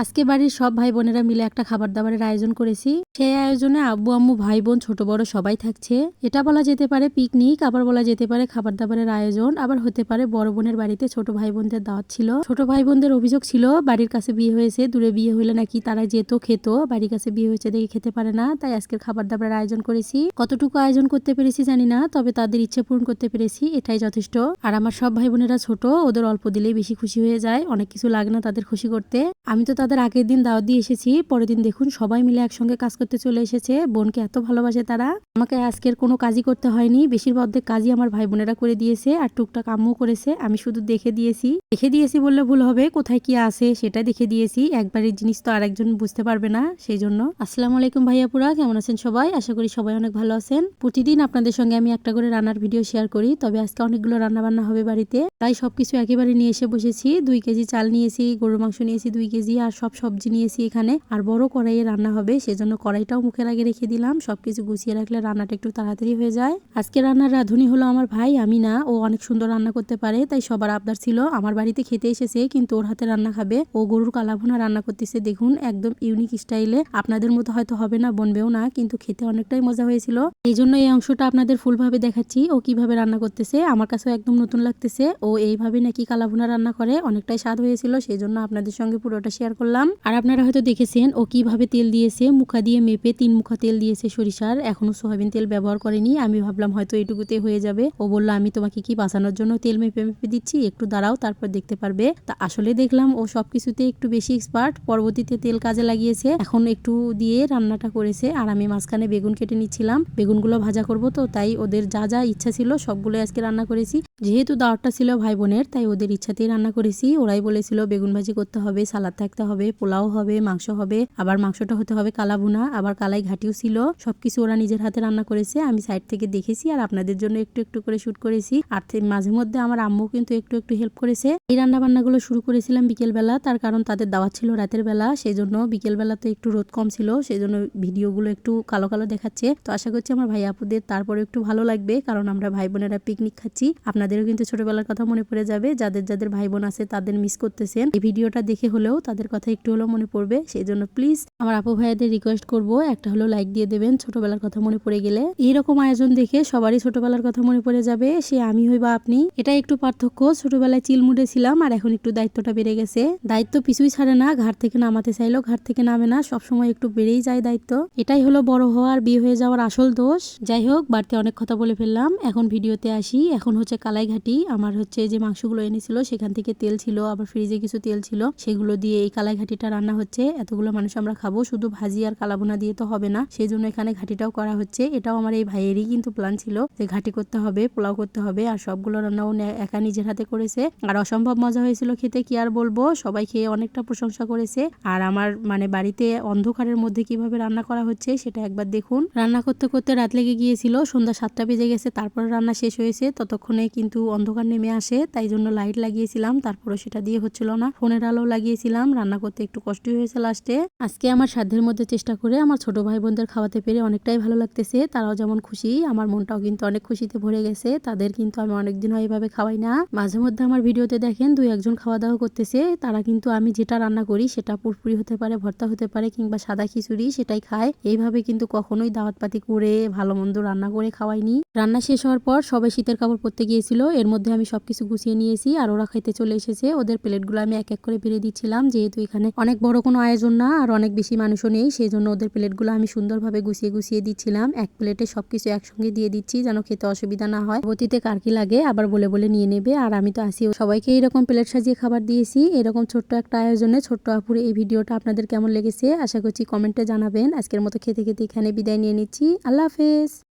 আজকে বাড়ির সব ভাই বোনেরা মিলে একটা খাবার দাবারের আয়োজন করেছি। সেই আয়োজনে আব্বু, আম্মু ভাই বোন ছোট, বড় সবাই থাকছে। এটা বলা যেতে পারে পিকনিক, আবার বলা যেতে পারে খাবার দাবারের আয়োজন, আবার হতে পারে বড় বোনের বাড়িতে ছোট ভাই বোনদের দাওয়াত ছিল। ছোট ভাই বোনদের অভিযোগ ছিল, বাড়ির কাছে বিয়ে হয়েছে, দূরে বিয়ে হইলে নাকি তারা যেত, খেত, বাড়ির কাছে বিয়ে হয়েছে দেখে খেতে পারে না, তাই আজকের খাবার দাবারের আয়োজন করেছি। কতটুকু আয়োজন করতে পেরেছি জানি না, তবে তাদের ইচ্ছে পূরণ করতে পেরেছি, এটাই যথেষ্ট। আর আমার সব ভাই বোনেরা ছোট, ওদের অল্প দিলেই বেশি খুশি হয়ে যায়, অনেক কিছু লাগে না তাদের খুশি করতে। আমি তো তাদের আগের দিন দাওয়াত দিয়ে এসেছি, পরের দিন দেখুন সবাই মিলে একসঙ্গে কাজ করতে চলে এসেছে। বোনকে এত ভালোবাসে তারা। আমাকে আজকের কোনো কাজই করতে হয়নি। বেশিরভাগ অর্ধেক কাজই আমার ভাই বোনেরা করে দিয়েছে আর টুকটাক আম্মু করেছে। আমি শুধু দেখে দিয়েছি। দেখে দিয়েছি বললে ভুল হবে, কোথায় কি আছে সেটা দেখে দিয়েছি। একবারের জিনিস তো আরেকজন বুঝতে পারবে না সেই জন্য আসসালামু আলাইকুম ভাইয়াপুরা কেমন আছেন সবাই? আশা করি সবাই অনেক ভালো আছেন। প্রতিদিন আপনাদের সঙ্গে আমি একটা করে রান্নার ভিডিও শেয়ার করি, তবে আজকে অনেকগুলো রান্না বান্না হবে বাড়িতে। তাই সবকিছু একেবারে নিয়ে এসে বসেছি। দুই কেজি চাল নিয়েছি, গরুর মাংস নিয়েছি দুই কেজি, আর সব সবজি নিয়েছি এখানে। আর বড় কড়াইয়ে রান্না হবে, সেজন্য কড়াইটাও মুখের আগে রেখে দিলাম। সবকিছু গুছিয়ে রাখলে রান্নাটা একটু তাড়াতাড়ি হয়ে যায়। আজকে রান্নার রাঁধুনি হলো আমার ভাই, আমি না। ও অনেক সুন্দর রান্না করতে পারে, তাই সবার আবদার ছিল। আমার বাড়িতে খেতে এসেছে, কিন্তু ওর হাতে রান্না খাবে। ও গরুর কালাভুনা রান্না করতেছে, দেখুন, একদম ইউনিক স্টাইলে। আপনাদের মতো হয়তো হবে না, বনবেও না, কিন্তু খেতে অনেকটাই মজা হয়েছিল। এই জন্য এই অংশটা আপনাদের ফুলভাবে দেখাচ্ছি, ও কীভাবে রান্না করতেছে। আমার কাছেও একদম নতুন লাগতেছে। ও এইভাবে নাকি কালাভুনা রান্না করে, অনেকটাই স্বাদ হয়েছিল সেই জন্য আপনাদের সঙ্গে পুরোটা শেয়ার করলাম। আর আপনারা হয়তো দেখেছেন, ও কীভাবে তেল দিয়েছে, মুখা দিয়ে মেপে তিন মুখা তেল দিয়েছে সরিষার। এখনও সোয়াবিন তেল ব্যবহার করেনি। আমি ভাবলাম হয়তো এইটুকুতে হয়ে যাবে। ও বলল, আমি তোমাকে কি বাঁচানোর জন্য তেল মেপে মেপে দিচ্ছি? একটু দাঁড়াও, তারপর দেখতে পারবে। তা আসলে দেখলাম, ও সবকিছুতে একটু বেশি এক্সপার্ট পরবর্তীতে তেল কাজে লাগিয়েছে। এখন একটু দিয়ে রান্নাটা করেছে। আর আমি মাঝখানে বেগুন কেটে নিচ্ছিলাম। বেগুনগুলো ভাজা করব তো, তাই ওদের যা যা ইচ্ছা ছিল সবগুলো আজকে রান্না করেছি। যেহেতু দাওয়ারটা ছিল ভাই বোনের, তাই ওদের ইচ্ছাতেই রান্না করেছি। ওরাই বলেছিল, বেগুন ভাজি করতে হবে, সালাদ থাকতে হবে পোলাও হবে, মাংস হবে, আবার মাংসটা হতে হবে কালা ভুনা, আবার কালাই ঘাটিও ছিল। সবকিছু ওরা নিজের হাতে রান্না করেছে। আমি সাইড থেকে দেখেছি আর আপনাদের জন্য একটু একটু করে শুট করেছি। আর মাঝে মধ্যে আমার আম্মু কিন্তু একটু একটু হেল্প করেছে। এই রান্না বান্নাগুলো শুরু করেছিলাম বিকেলবেলা, তার কারণ তাদের দাওয়াত ছিল রাতের বেলা সেই জন্য বিকেল বেলা তো একটু রোদ কম ছিল সেই জন্য ভিডিওগুলো একটু কালো কালো দেখাচ্ছে। তো আশা করছি আমার ভাই আপুদের তারপরে একটু ভালো লাগবে, কারণ আমরা ভাই বোনেরা পিকনিক খাচ্ছি। আপনাদেরও কিন্তু ছোটবেলার কথা মনে পড়ে যাবে, যাদের যাদের ভাই বোন আছে তাদের মিস করতেছেন। এই ভিডিওটা দেখে হলেও তাদের কথা একটু হলেও মনে পড়বে সেই জন্য প্লিজ আমার আপু ভাইয়াদের রিকোয়েস্ট করব, একটা হলো লাইক দিয়ে দেবেন ছোটবেলার কথা মনে পড়ে গেলে। এইরকম আয়োজন দেখে সবারই ছোটবেলার কথা মনে পড়ে যাবে, সে আমি হই বা আপনি। এটা একটু পার্থক্য, ছোটবেলায় চিলমুডে ছিলাম আর এখন একটু দায়িত্বটা বেড়ে গেছে। দায়িত্ব পিছুই ছাড়ে না, ঘাট থেকে নামাতে চাইলেও ঘাট থেকে নামে না, সবসময় একটু বেড়েই যায় দায়িত্ব। এটাই হলো বড় হওয়ার বিয়ে হয়ে যাওয়ার আসল দোষ। যাই হোক, বাড়তে অনেক কথা বলে ফেললাম। এখন ভিডিওতে আসি। এখন হচ্ছে কালাইঘাটি। আমার হচ্ছে যে মাংসগুলো এনেছিল, সেখান থেকে তেল ছিল, আবার ফ্রিজে কিছু তেল ছিল, সেগুলো দিয়ে এই কালাইঘাটিটা রান্না হচ্ছে। এতগুলো মানুষ আমরা খাব। শুধু ভাজি আর কালাবোনা দিয়ে তো হবে না। সেই জন্য এখানে ঘাটিটাও করা হচ্ছে। এটাও আমার এই ভাইয়েরই কিন্তু প্ল্যান ছিল যে ঘাটি করতে হবে, পোলাও করতে হবে, আর সবগুলো রান্নাও একা নিজের হাতে করেছে। আর অসম্ভব মজা হয়েছিল খেতে, কি আর বলব? সবাই খেয়ে অনেকটা প্রশংসা করেছে। আর আমার মানে বাড়িতে অন্ধকারের মধ্যে কীভাবে রান্না করা হচ্ছে সেটা একবার দেখুন। রান্না করতে করতে রাত লেগে গিয়েছিল, সন্ধ্যা সাতটা বেজে গেছে, তারপর রান্না শেষ হয়েছে। ততক্ষণে কিন্তু অন্ধকার নেমে আসে, তাই জন্য লাইট লাগিয়েছিলাম তারপরে সেটা দিয়ে হচ্ছিল না। ফোনের আলো লাগিয়েছিলাম, রান্না করতে একটু কষ্টই হয়েছে লাস্টে। আজকে আমার সাধ্যের মধ্যে চেষ্টা করে আমার ছোট ভাই বোনদের খাওয়াতে পেরে অনেকটাই ভালো লাগতেছে। তারাও যেমন খুশি, আমার মনটাও কিন্তু অনেক খুশিতে ভরে গেছে। তাদের কিন্তু আমি অনেকদিন হয় এভাবে খাওয়াই না। মাঝে মধ্যে আমার ভিডিওতে দেখেন দুই একজন খাওয়া দাওয়া করতেছে। তারা কিন্তু আমি যেটা রান্না করি সেটা পুরপুরি হতে পারে, ভর্তা হতে পারে কিংবা সাদা খিচুড়ি সেটাই খায়। এইভাবে কিন্তু কখনোই দাওয়াত পাতি করে ভালো মন্দ রান্না করে খাওয়াইনি। রান্না শেষ হওয়ার পর সবাই শীতের কাপড় পরতে গিয়েছিল। এর মধ্যে আমি সবকিছু গুছিয়ে নিয়েছি আর ওরা খাইতে চলে এসেছে। ওদের প্লেটগুলো আমি এক এক করে বেড়ে দিচ্ছিলাম। যেহেতু এখানে অনেক বড় কোনো আয়োজন না আর অনেক বেশি মানুষও নেই সেই জন্য ওদের প্লেটগুলো আমি সুন্দরভাবে গুছিয়ে গুছিয়ে দিচ্ছিলাম। এক প্লেটে সব কিছু একসঙ্গে দিয়ে দিচ্ছি যেন খেতে অসুবিধা না হয়। অতীতে কার কি লাগে আবার বলে বলে নিয়ে নেবে। আর আমি তো আসি সবাইকে এরকম প্লেট সাজিয়ে খাবার দিয়েছি। এরকম ছোট্ট একটা আয়োজনে ছোট্ট আপুরে এই ভিডিওটা আপনাদের কেমন লেগেছে? আশা করছি কমেন্টে জানাবেন। আজকের মতো খেতে খেতে এখানে বিদায় নিয়ে নিচ্ছি। আল্লাহ হাফেজ।